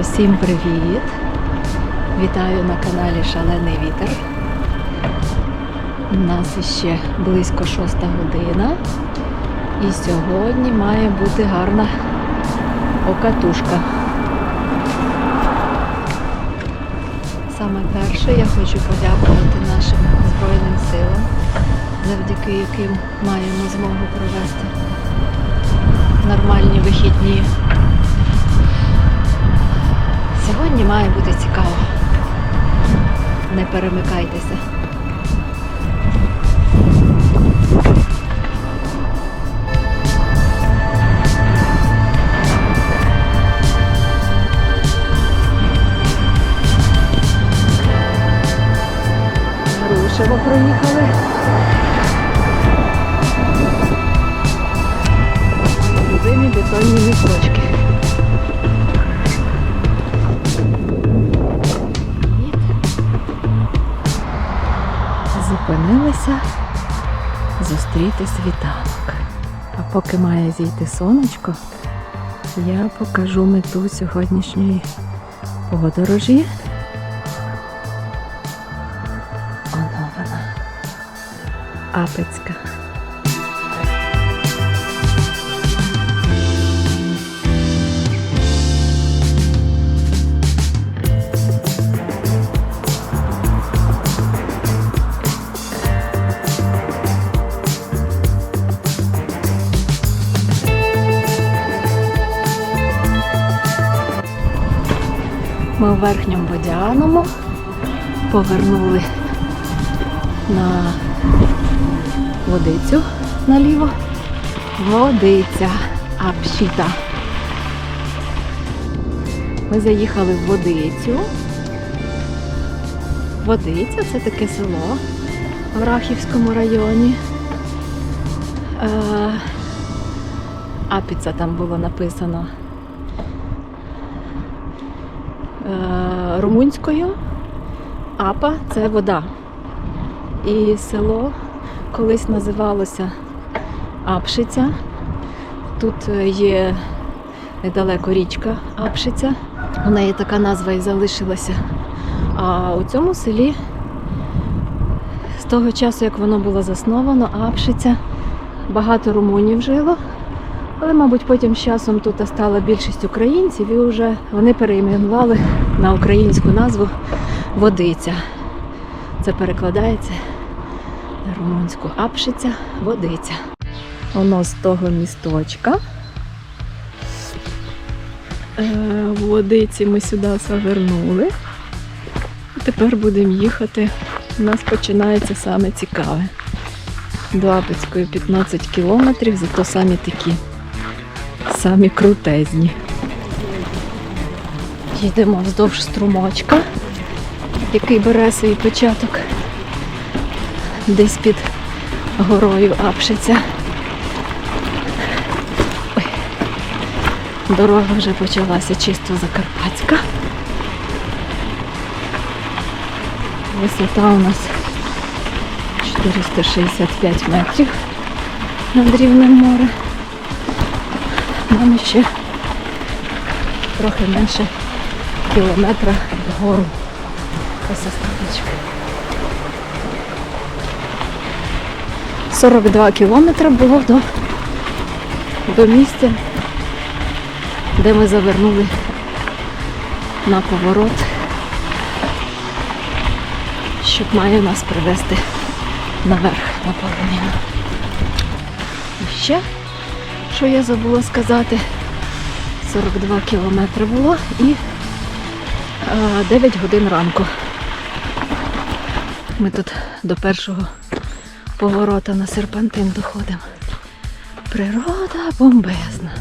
Усім привіт! Вітаю на каналі Шалений Вітер. У нас ще близько шоста година. І сьогодні має бути гарна окатушка. Саме перше я хочу подякувати нашим Збройним силам, завдяки яким маємо змогу провести нормальні вихідні. Сьогодні має бути цікаво. Не перемикайтеся. Поки має зійти сонечко, я покажу мету сьогоднішньої подорожі. Оно вона. Апецька. Ми у верхньому водяному повернули на водицю наліво. Водиця Апшіта. Ми заїхали в водицю. Водиця це таке село в Рахівському районі. Е, Апіца там було написано румунською. Апа це вода. І село колись називалося Апшиця. Тут е, є недалеко річка Апшиця. У неї така назва і залишилася. А у цьому селі з того часу, як воно було засновано, Апшиця, багато румунів жило. Але, мабуть, потім з часом тут стала більшість українців і вже вони перейменували на українську назву Водиця. Це перекладається на румунську Апшиця, водиця. Воно з того місточка. Е, В водиці ми сюди завернули. І тепер будемо їхати. У нас починається саме цікаве. До Апецької 15 кілометрів, зато самі такі, самі крутезні. Їдемо вздовж струмочка, який бере свій початок десь під горою Апшиця. Ой. Дорога вже почалася чисто закарпатська. Висота у нас 465 метрів над рівнем моря. Нам ще трохи менше кілометра вгору. Ось остаточка. 42 кілометри було до, до місця, де ми завернули на поворот, щоб має нас привезти наверх на полонину. І ще, що я забула сказати, 42 кілометри було і 9 годин ранку. Ми тут до першого поворота на серпантин доходимо. Природа бомбезна.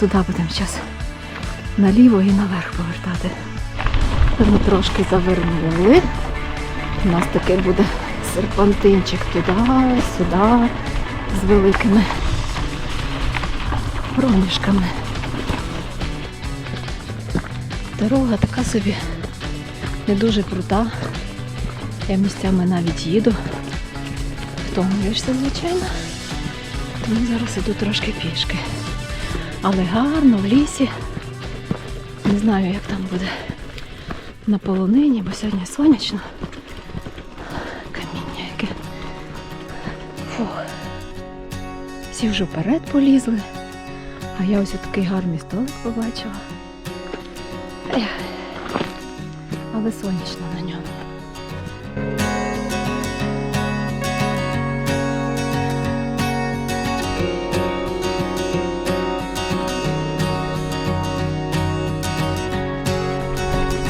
Туди будемо зараз наліво і наверх повертати. Ми трошки завернули. У нас таке буде серпантинчик туди, сюди, з великими проміжками. Дорога така собі не дуже крута. Я місцями навіть їду. Втомлюєшся, звичайно. Ну, зараз іду трошки пішки. Але гарно в лісі. Не знаю, як там буде на полонині, бо сьогодні сонячно. Каміння яке. Фух. Всі вже вперед полізли. А я ось такий гарний столик побачила. Але сонячно на ньому.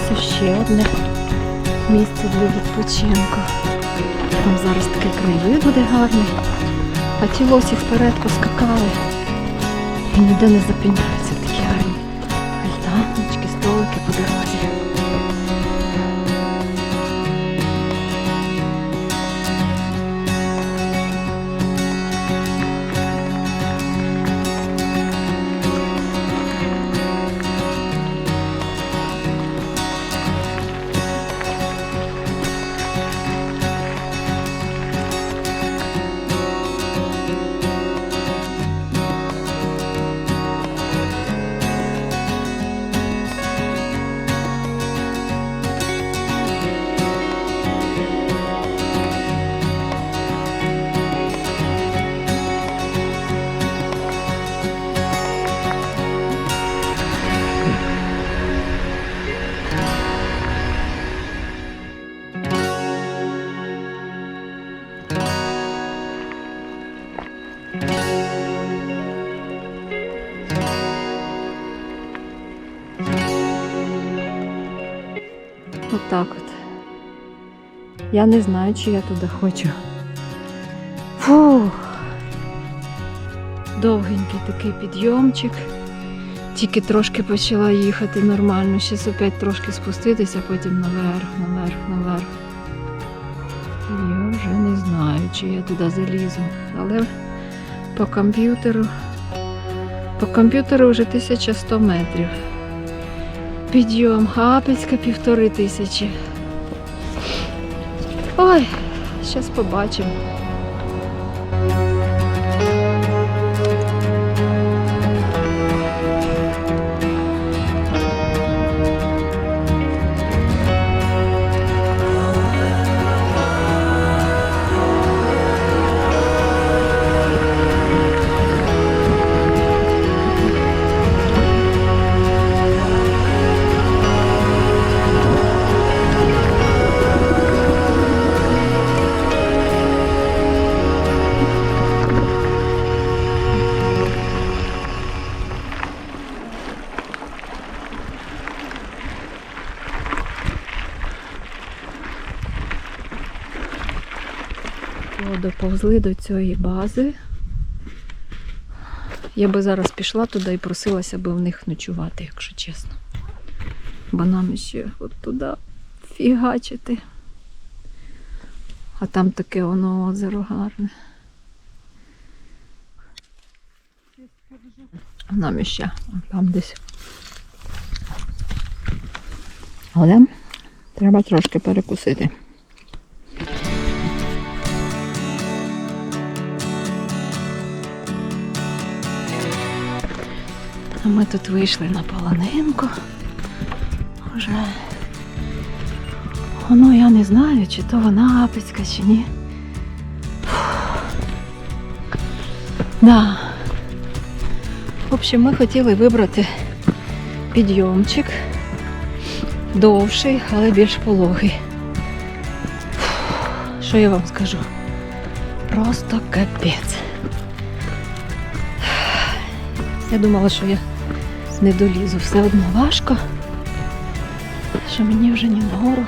Це ще одне місце для відпочинку. Там зараз такий краєвид буде гарний. А ті лосі вперед поскакали ніде не запіняються Отак от. Я не знаю, чи я туди хочу. Фух. Довгенький такий підйомчик. Тільки трошки почала їхати нормально. Щас опять трошки спуститися, потім наверх, наверх, наверх. Я вже не знаю, чи я туди залізу. Але по комп'ютеру. По комп'ютеру вже 1100 метрів. Підйом, Гапецька півтори тисячі. Ой, зараз побачимо. Доповзли до цієї бази. Я би зараз пішла туди і просилася би в них ночувати, якщо чесно. Бо нам ще от туди фігачити. А там таке воно озеро гарне. Нам іще там десь. Але треба трошки перекусити. Ми тут вийшли на полонинку. Уже. Ну, я не знаю, чи то вона апецька, чи ні. Да. В общем, ми хотіли вибрати підйомчик довший, але більш пологий. Що я вам скажу? Просто капець. Я думала, що я не долізу. Все одно важко, що мені вже ні нагору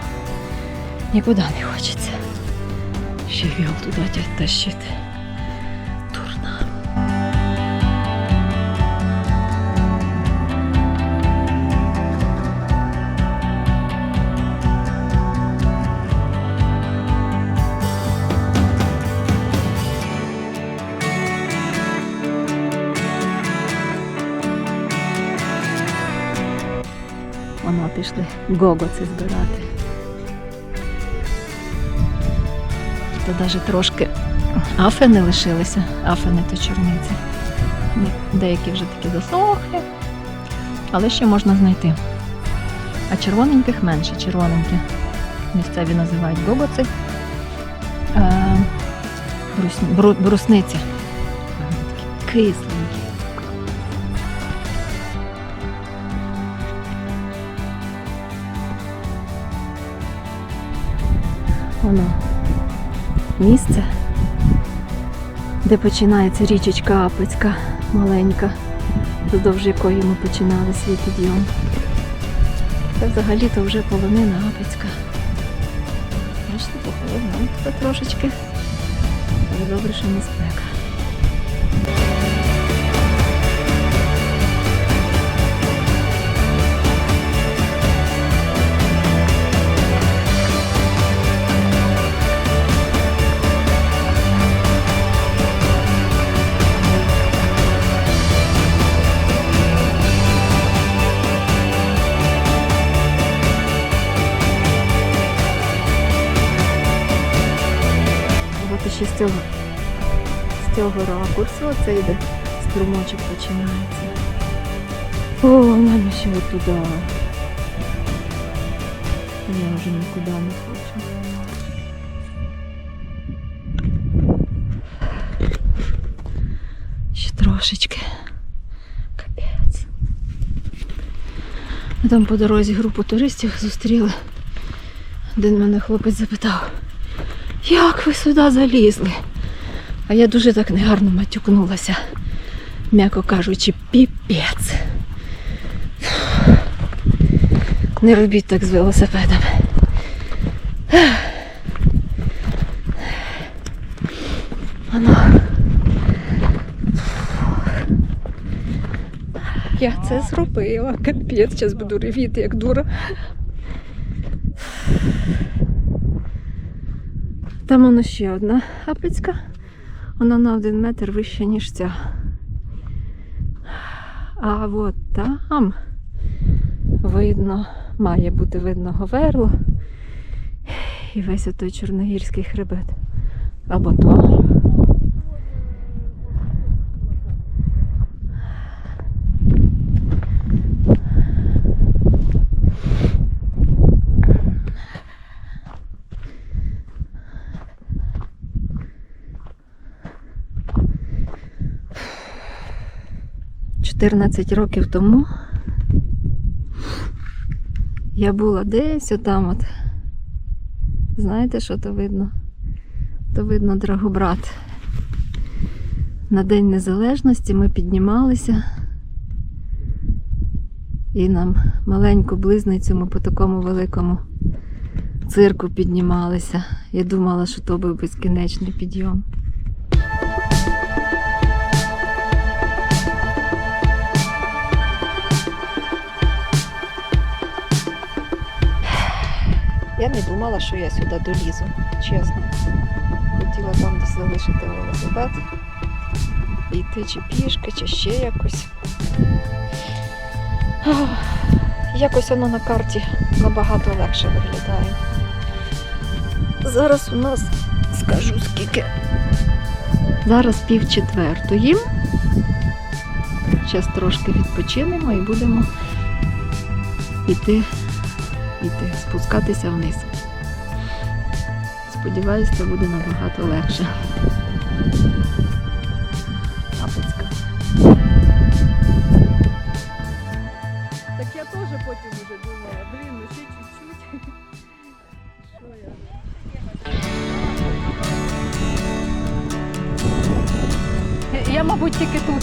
нікуди не хочеться. Ще віл туди тащити. Воно пішли гогоці збирати. То навіть трошки Афи не лишилися, афини то чорниці. Деякі вже такі засохлі, але ще можна знайти. А червоненьких менше, червоненькі. Місцеві називають бобоци. Е, брусниці. Вони Воно місце, де починається річечка Апицька, маленька, вздовж якої ми починали свій підйом. Це взагалі-то вже полонина Апицька. Бачите, похолодно трошечки. Але добре, що не спека. Цього ракурсу оце йде струмочок починається. О, нам ще туди. Я вже нікуди не хочу. Ще трошечки. Капець. Ми Там по дорозі групу туристів зустріли. Один мене хлопець запитав. Як ви сюди залізли? А я дуже так негарно матюкнулася, м'яко кажучи, піпець. Не робіть так з велосипедами. Ано. Я це зробила. Капець, зараз буду ревіти, як дура. Там воно ще одна апицька. Вона на один метр вища, ніж ця. А от там видно, має бути видно говерло і весь отой чорногірський хребет. Або то. Чотирнадцять років тому я була десь отам от. Знаєте, що то видно? То видно Драгобрат. На День Незалежності ми піднімалися. І нам маленьку близницю ми по такому великому цирку піднімалися. Я думала, що то був безкінечний підйом. Я не думала, що я сюди долізу, чесно. Хотіла там десь залишити велосипед. Йти чи пішки, чи ще якось. Якось воно на карті набагато легше виглядає. Зараз у нас скажу скільки. Зараз пів четвертої. Зараз трошки відпочинемо і будемо йти йти, спускатися вниз. Сподіваюсь, це буде набагато легше. Апецька. Так я теж потім вже думала, блін, ну ще чуть-чуть. Що я? Я, мабуть, тільки тут.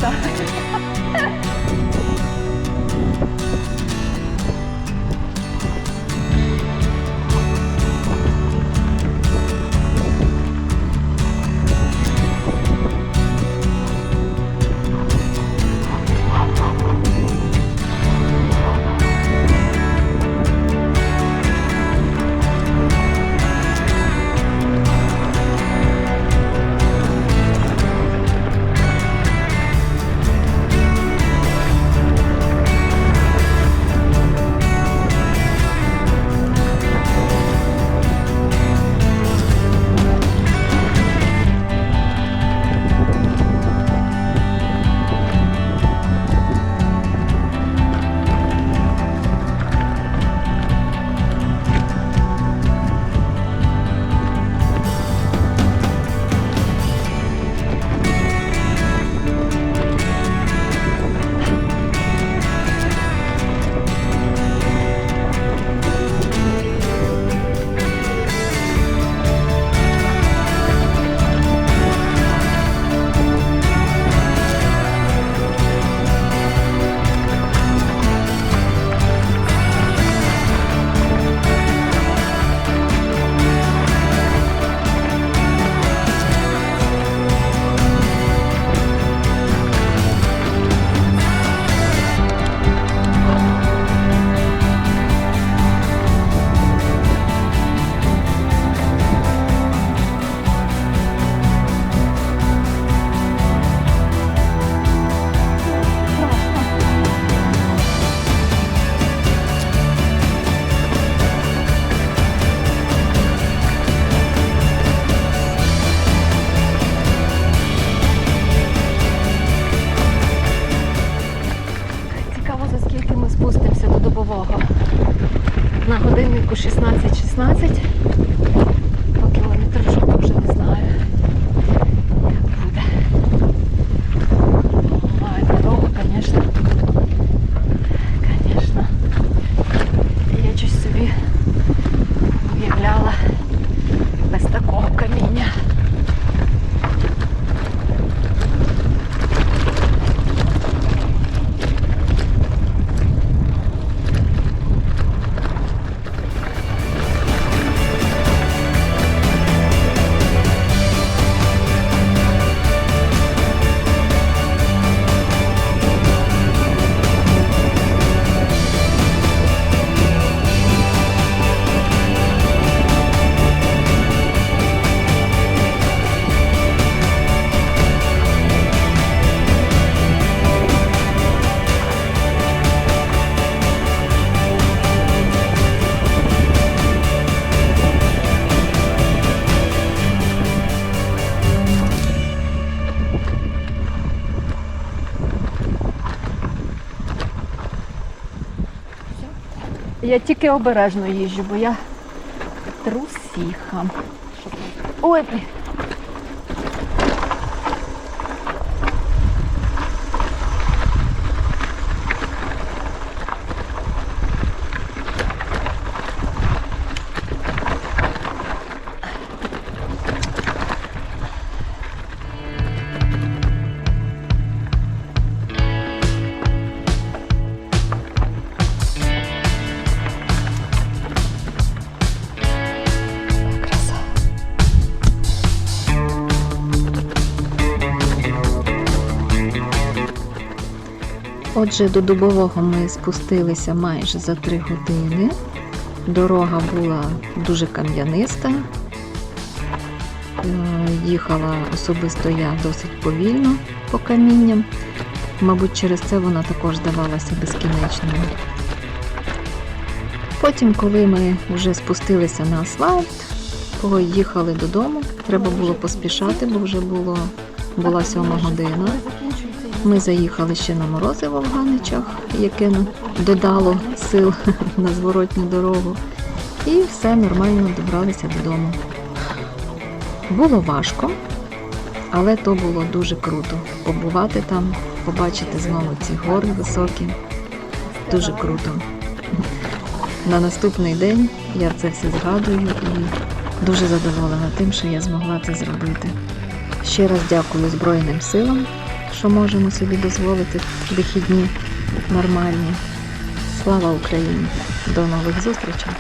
Я тільки обережно їжджу, бо я трусіха. Ой, Отже, до Дубового ми спустилися майже за три години. Дорога була дуже кам'яниста. Е, Їхала особисто я досить повільно по камінням. Мабуть, через це вона також здавалася безкінечною. Потім, коли ми вже спустилися на асфальт, поїхали додому. Треба було поспішати, бо вже було, була сьома година. Ми заїхали ще на морозиво в Ганичах, яке додало сил на зворотню дорогу. І все нормально добралися додому. Було важко, але то було дуже круто. Побувати там, побачити знову ці гори високі. Дуже круто. На наступний день я це все згадую і дуже задоволена тим, що я змогла це зробити. Ще раз дякую Збройним силам, що можемо собі дозволити вихідні нормальні. Слава Україні! До нових зустрічей!